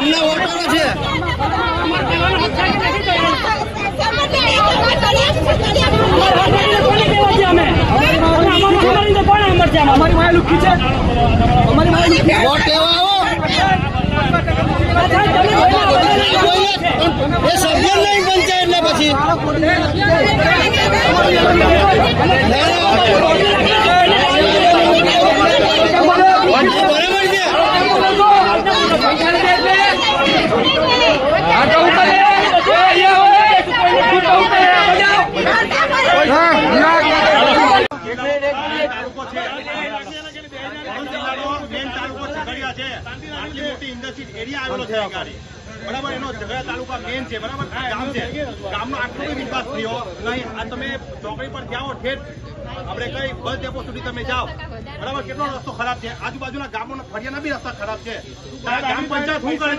અમને વોટરો છે. અમારી માય લુકી છે. અમારી એ સભ્ય નહીં પંચાયત ને પછી. તાલુકો છે. આટલી મોટી ઇન્ડસ્ટ્રી એરિયા આવેલો છે ગાડી. બરાબર, એનો ઝઘડા તાલુકા મેન છે. બરાબર ગામ છે. ગામનો આટલો બી વિકાસ થયો. નહીં, આ તમે ચોકડી પર જાઓ, ઠેઠ. આપણે કઈ બસ ડેપો સુધી તમે જાઓ. બરાબર, કેટલો રસ્તો ખરાબ છે. આજુબાજુના ગામોના ફરિયાના બી રસ્તા ખરાબ છે. ગામ પંચાયત શું કરે?